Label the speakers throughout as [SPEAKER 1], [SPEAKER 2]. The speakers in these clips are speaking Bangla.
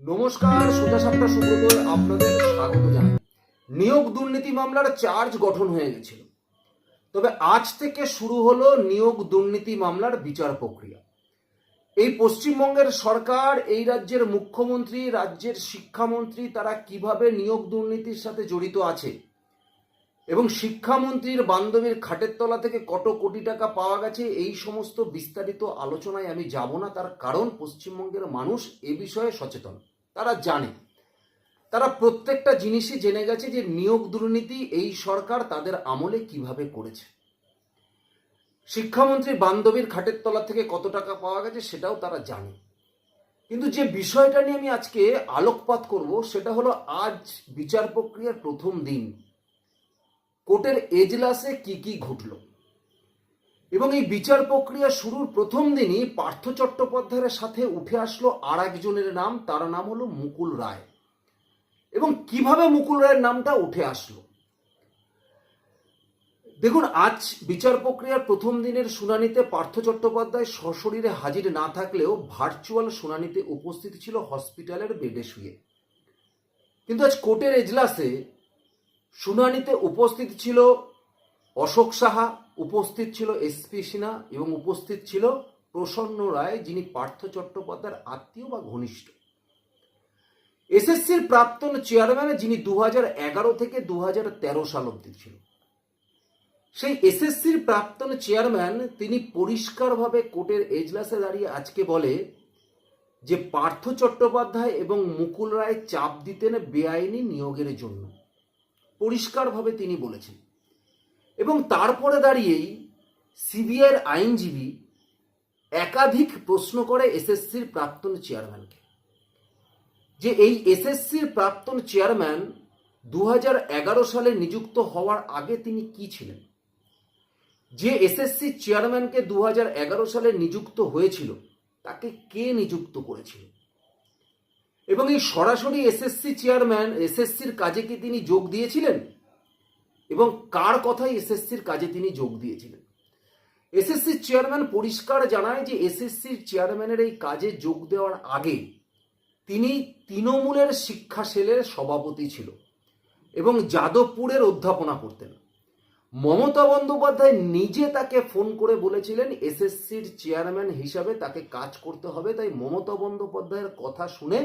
[SPEAKER 1] নমস্কার, সোজা সাপটা সুব্রত আপনাদের স্বাগত জানাই। নিয়োগ দুর্নীতি মামলার চার্জ গঠন হয়ে গেছিল। তবে আজ থেকে শুরু হলো নিয়োগ দুর্নীতি মামলার বিচার প্রক্রিয়া। এই পশ্চিমবঙ্গের সরকার, এই রাজ্যের মুখ্যমন্ত্রী, রাজ্যের শিক্ষামন্ত্রী তারা কীভাবে নিয়োগ দুর্নীতির সাথে জড়িত আছে এবং শিক্ষামন্ত্রীর বান্ধবীর খাটের তলা থেকে কত কোটি টাকা পাওয়া গেছে এই সমস্ত বিস্তারিত আলোচনায় আমি যাব না। তার কারণ পশ্চিমবঙ্গের মানুষ এ বিষয়ে সচেতন। তারা জানে। তারা প্রত্যেকটা জিনিসই জেনে গেছে যে নিয়োগ দুর্নীতি এই সরকার তাদের আমলে কীভাবে করেছে। শিক্ষামন্ত্রী বান্ধবীর খাটের তলা থেকে কত টাকা পাওয়া গেছে সেটাও তারা জানে। কিন্তু যে বিষয়টা নিয়ে আমি আজকে আলোকপাত করব সেটা হলো আজ বিচার প্রক্রিয়ার প্রথম দিন। কোর্টের এজলাসে কি কি ঘটল? এবং এই বিচার প্রক্রিয়া শুরুর প্রথম দিনই পার্থ চট্টোপাধ্যায়ের সাথে উঠে আসলো আর একজনের নাম, তার নাম হলো মুকুল রায়। এবং কীভাবে মুকুল রায়ের নামটা উঠে আসলো? দেখুন, আজ বিচার প্রক্রিয়ার প্রথম দিনের শুনানিতে পার্থ চট্টোপাধ্যায় সশরীরে হাজির না থাকলেও ভার্চুয়াল শুনানিতে উপস্থিত ছিল হসপিটালের বেডে শুয়ে। কিন্তু আজ কোর্টের এজলাসে শুনানিতে উপস্থিত ছিল অশোক সাহা, উপস্থিত ছিল এসপি সিনহা এবং উপস্থিত ছিল প্রসন্ন রায়, যিনি পার্থ চট্টোপাধ্যায়ের আত্মীয় বা ঘনিষ্ঠ। এসএসসির প্রাক্তন চেয়ারম্যান যিনি দু থেকে দু তেরো সাল অব্দি ছিল। সেই এসএসসির প্রাক্তন চেয়ারম্যান তিনি পরিষ্কারভাবে কোর্টের এজলাসে দাঁড়িয়ে আজকে বলে যে পার্থ চট্টোপাধ্যায় এবং মুকুল রায় চাপ দিতেন বেআইনি নিয়োগের জন্য। পরিষ্কারভাবে তিনি বলেছেন। এবং তারপরে দাঁড়িয়েই সিবিআইয়ের আইনজীবী একাধিক প্রশ্ন করে এসএসসির প্রাক্তন চেয়ারম্যানকে। যে এই এসএসসির প্রাক্তন চেয়ারম্যান দু হাজার এগারো সালে নিযুক্ত হওয়ার আগে তিনি কি ছিলেন? যে এসএসসি চেয়ারম্যানকে দু হাজার এগারো সালে নিযুক্ত হয়েছিল, তাকে কে নিযুক্ত করেছিল? এবং এই সরাসরি এসএসসি চেয়ারম্যান এসএসসির কাজে কি তিনি যোগ দিয়েছিলেন? এবং কার কথাই এসএসসির কাজে তিনি যোগ দিয়েছিলেন? এসএসসি চেয়ারম্যান পরিষ্কার জানায় যে এসএসসির চেয়ারম্যানের এই কাজে যোগ দেওয়ার আগে তিনি তৃণমূলের শিক্ষা সেলের সভাপতি ছিল এবং যাদবপুরের অধ্যাপনা করতেন। মমতা বন্দ্যোপাধ্যায় নিজে তাকে ফোন করে বলেছিলেন এসএসসির চেয়ারম্যান হিসাবে তাকে কাজ করতে হবে, তাই মমতা বন্দ্যোপাধ্যায়ের কথা শুনে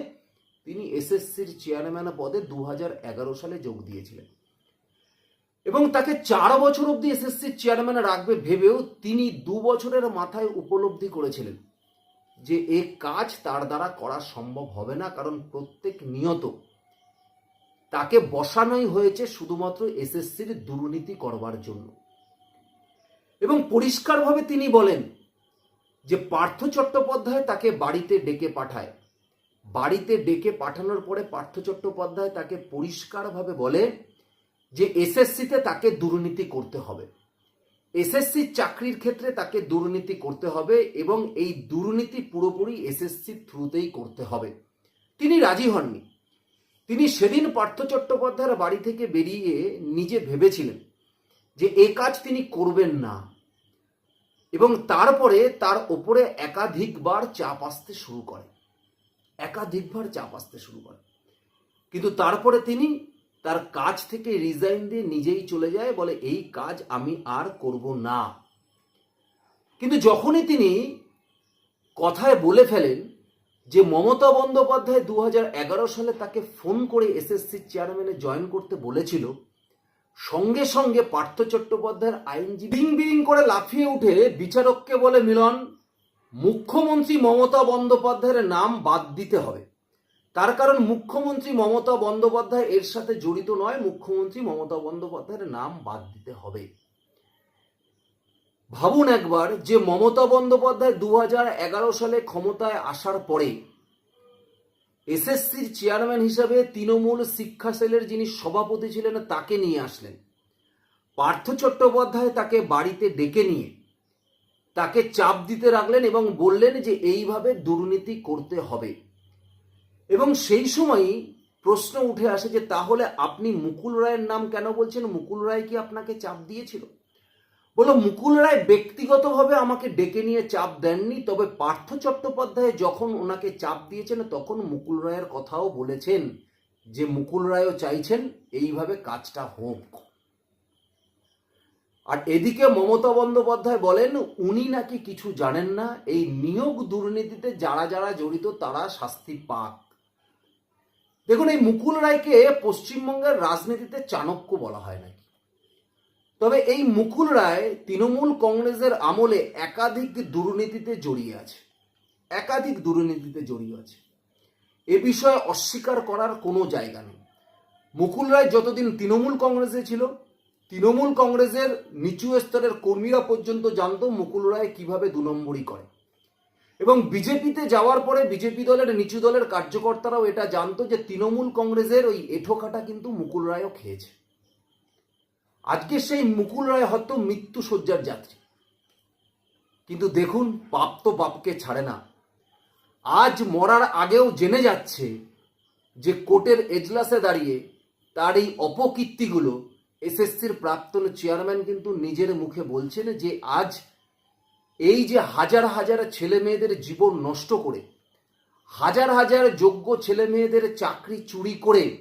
[SPEAKER 1] তিনি এসএসসির চেয়ারম্যান পদে দু হাজার এগারো সালে যোগ দিয়েছিলেন। এবং তাকে চার বছর অবধি এসএসসির চেয়ারম্যান রাখবে ভেবেও তিনি দু বছরের মাথায় উপলব্ধি করেছিলেন যে এ কাজ তার দ্বারা করা সম্ভব হবে না, কারণ প্রত্যেক নিয়ত তাকে বসানোই হয়েছে শুধুমাত্র এসএসসির দুর্নীতি করবার জন্য। এবং পরিষ্কারভাবে তিনি বলেন যে পার্থ চট্টোপাধ্যায় তাকে বাড়িতে ডেকে পাঠায়। বাড়িতে ডেকে পাঠানোর পরে পার্থ চট্টোপাধ্যায় তাকে পরিষ্কারভাবে বলে যে এসএসসিতে তাকে দুর্নীতি করতে হবে। এসএসসি চাকরির ক্ষেত্রে তাকে দুর্নীতি করতে হবে এবং এই দুর্নীতি পুরোপুরি এসএসসির থ্রুতেই করতে হবে। তিনি রাজি হননি। তিনি সেদিন পার্থ চট্টোপাধ্যায়ের বাড়ি থেকে বেরিয়ে নিজে ভেবেছিলেন যে এ কাজ তিনি করবেন না এবং তারপরে তার ওপরে একাধিকবার চাপ আসতে শুরু করে। একাধিকবার চাপ আসতে শুরু করে। কিন্তু তারপরে তিনি তার কাজ থেকে রিজাইন দিয়ে নিজেই চলে যায়, বলে, এই কাজ আমি আর করব না। কিন্তু যখনই তিনি কথায় বলে ফেলেন যে মমতা বন্দ্যোপাধ্যায় দু হাজার এগারো সালে তাকে ফোন করে এসএসসি চেয়ারম্যানে জয়েন করতে বলেছিল, সঙ্গে সঙ্গে পার্থ চট্টোপাধ্যায়ের আইনজীবী বিং বিং করে লাফিয়ে উঠে বিচারককে বলে, মিলন মুখ্যমন্ত্রী মমতা বন্দ্যোপাধ্যায়ের নাম বাদ দিতে হবে। তার কারণ মুখ্যমন্ত্রী মমতা বন্দ্যোপাধ্যায় এর সাথে জড়িত নয়, মুখ্যমন্ত্রী মমতা বন্দ্যোপাধ্যায়ের নাম বাদ দিতে হবে। ভাবুন একবার যে মমতা বন্দ্যোপাধ্যায় দু হাজার এগারো সালে ক্ষমতায় আসার পরে এসএসসির চেয়ারম্যান হিসাবে তৃণমূল শিক্ষা সেলের যিনি সভাপতি ছিলেন তাকে নিয়ে আসলেন। পার্থ চট্টোপাধ্যায় তাকে বাড়িতে ডেকে নিয়ে তাকে চাপ দিতে রাখলেন এবং বললেন যে এইভাবে দুর্নীতি করতে হবে। এবং সেই সময়ই প্রশ্ন উঠে আসে যে তাহলে আপনি মুকুল রায়ের নাম কেন বলছেন? মুকুল রায় কি আপনাকে চাপ দিয়েছিল? বলো মুকুল রায় ব্যক্তিগতভাবে আমাকে ডেকে নিয়ে চাপ দেননি, তবে পার্থ চট্টোপাধ্যায় যখন ওনাকে চাপ দিয়েছেন, তখন মুকুল রায়ের কথাও বলেছেন যে মুকুল রায়ও চাইছেন, এইভাবে কাজটা হোক। আর এদিকে মমতা বন্দ্যোপাধ্যায় বলেন, উনি নাকি কিছু জানেন না, এই নিয়োগ দুর্নীতিতে যারা যারা জড়িত তারা শাস্তি পাক। দেখুন, এই মুকুল রায়কে পশ্চিমবঙ্গের রাজনীতিতে চাণক্য বলা হয় নাকি? তবে এই মুকুল রায় তৃণমূল কংগ্রেসের আমলে একাধিক দুর্নীতিতে জড়িয়ে আছে, একাধিক দুর্নীতিতে জড়িয়ে আছে। এ বিষয়ে অস্বীকার করার কোনো জায়গা নেই। মুকুল রায় যতদিন তৃণমূল কংগ্রেসে ছিল তৃণমূল কংগ্রেসের নিচু স্তরের কর্মীরা পর্যন্ত জানতো মুকুল রায় কীভাবে দু নম্বরই করে। এবং বিজেপিতে যাওয়ার পরে বিজেপি দলের নিচু দলের কার্যকর্তারাও এটা জানতো যে তৃণমূল কংগ্রেসের ওই এঠোকাটা কিন্তু মুকুল রায়ও খেয়েছে। আজকে সেই মুকুল রায় হয়তো মৃত্যু শয্যার যাত্রী। কিন্তু দেখুন, পাপ তো বাপকে ছাড়ে না। আজ মরার আগেও জেনে যাচ্ছে যে কোর্টের এজলাসে দাঁড়িয়ে তার এই অপকীর্তিগুলো এসএসসির প্রাক্তন চেয়ারম্যান কিন্তু নিজের মুখে বলছেন যে আজ এই যে হাজার হাজার ছেলে মেয়েদের জীবন নষ্ট করে, হাজার হাজার যোগ্য ছেলে মেয়েদের চাকরি চুরি করে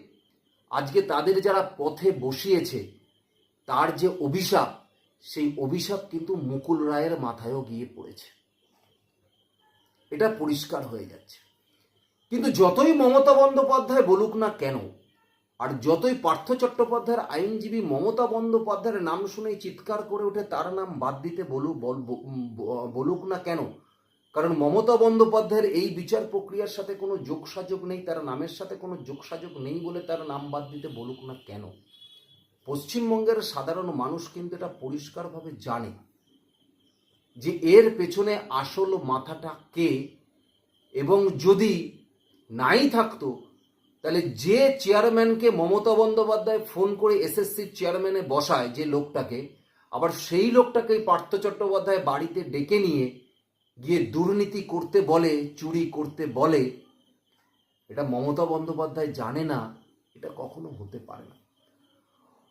[SPEAKER 1] আজকে তাদের যারা পথে বসিয়েছে, তার যে অভিশাপ, সেই অভিশাপ কিন্তু মুকুল রায়ের মাথায়ও গিয়ে পড়েছে। এটা পরিষ্কার হয়ে যাচ্ছে। কিন্তু যতই মমতা বন্দ্যোপাধ্যায় বলুক না কেন আর যতই পার্থ চট্টোপাধ্যায়ের আইনজীবী মমতা বন্দ্যোপাধ্যায়ের নাম শুনেই চিৎকার করে ওঠে, তার নাম বাদ দিতে বলুক বল- বলুক না কেন? কারণ মমতা বন্দ্যোপাধ্যায়ের এই বিচার প্রক্রিয়ার সাথে কোনো যোগসাযোগ নেই, তার নামের সাথে কোনো যোগসাযোগ নেই বলে তার নাম বাদ দিতে বলুক না কেন? পশ্চিমবঙ্গের সাধারণ মানুষ কিন্তু এটা পরিষ্কারভাবে জানে যে এর পেছনে আসল মাথাটা কে এবং যদি নাই থাকতো তাহলে যে চেয়ারম্যানকে মমতা বন্দ্যোপাধ্যায় ফোন করে এসএসসির চেয়ারম্যানে বসায় যে লোকটাকে, আবার সেই লোকটাকে পার্থ চট্টোপাধ্যায় বাড়িতে ডেকে নিয়ে গিয়ে দুর্নীতি করতে বলে, চুরি করতে বলে, এটা মমতা বন্দ্যোপাধ্যায় জানে না, এটা কখনো হতে পারে না।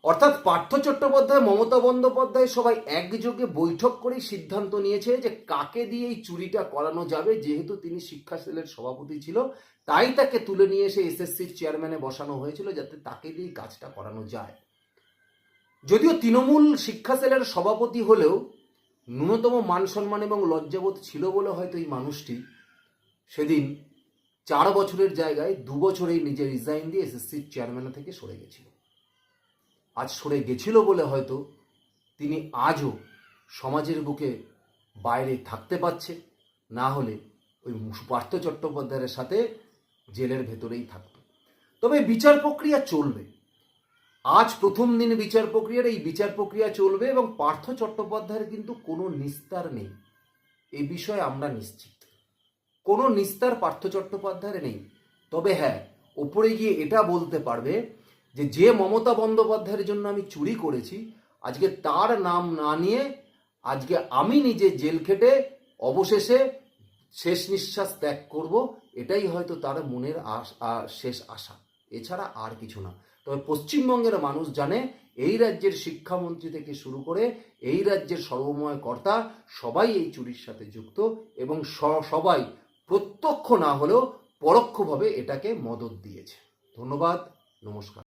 [SPEAKER 1] অর্থাৎ পার্থ চট্টোপাধ্যায়, মমতা বন্দ্যোপাধ্যায় সবাই একযোগে বৈঠক করেই সিদ্ধান্ত নিয়েছে যে কাকে দিয়ে এই চুরিটা করানো যাবে। যেহেতু তিনি শিক্ষা সেলের সভাপতি ছিল, তাই তাকে তুলে নিয়ে এসে এসএসসির চেয়ারম্যানে বসানো হয়েছিল যাতে তাকে দিয়ে কাজটা করানো যায়। যদিও তৃণমূল শিক্ষা সেলের সভাপতি হলেও ন্যূনতম মান সম্মান এবং লজ্জাবোধ ছিল বলে হয়তো এই মানুষটি, সেদিন চার বছরের জায়গায় দু বছরেই নিজে রিজাইন দিয়ে এসএসসির চেয়ারম্যান থেকে সরে গেছিল। আজ সরে গেছিল বলে হয়তো তিনি আজও সমাজের বুকে বাইরে থাকতে পারছে, না হলে ওই পার্থ চট্টোপাধ্যায়ের সাথে জেলের ভেতরেই থাকত। তবে বিচার প্রক্রিয়া চলবে। আজ প্রথম দিন বিচার প্রক্রিয়ার, এই বিচার প্রক্রিয়া চলবে এবং পার্থ চট্টোপাধ্যায়ের কিন্তু কোনো নিস্তার নেই। এ বিষয়ে আমরা নিশ্চিত। কোনো নিস্তার পার্থ চট্টোপাধ্যায়ের নেই। তবে হ্যাঁ ওপরে গিয়ে এটা বলতে পারবে যে যে মমতা বন্দ্যোপাধ্যায়ের জন্য আমি চুরি করেছি, আজকে তার নাম না নিয়ে আজকে আমি নিজে জেল খেটে অবশেষে শেষ নিঃশ্বাস ত্যাগ করব, এটাই হয়তো তার মনের শেষ আশা। এছাড়া আর কিছু না। তবে পশ্চিমবঙ্গের মানুষ জানে, এই রাজ্যের শিক্ষামন্ত্রী থেকে শুরু করে এই রাজ্যের সর্বময় কর্তা সবাই এই চুরির সাথে যুক্ত এবং সবাই প্রত্যক্ষ না হলেও পরোক্ষভাবে এটাকে মদত দিয়েছে। ধন্যবাদ, নমস্কার।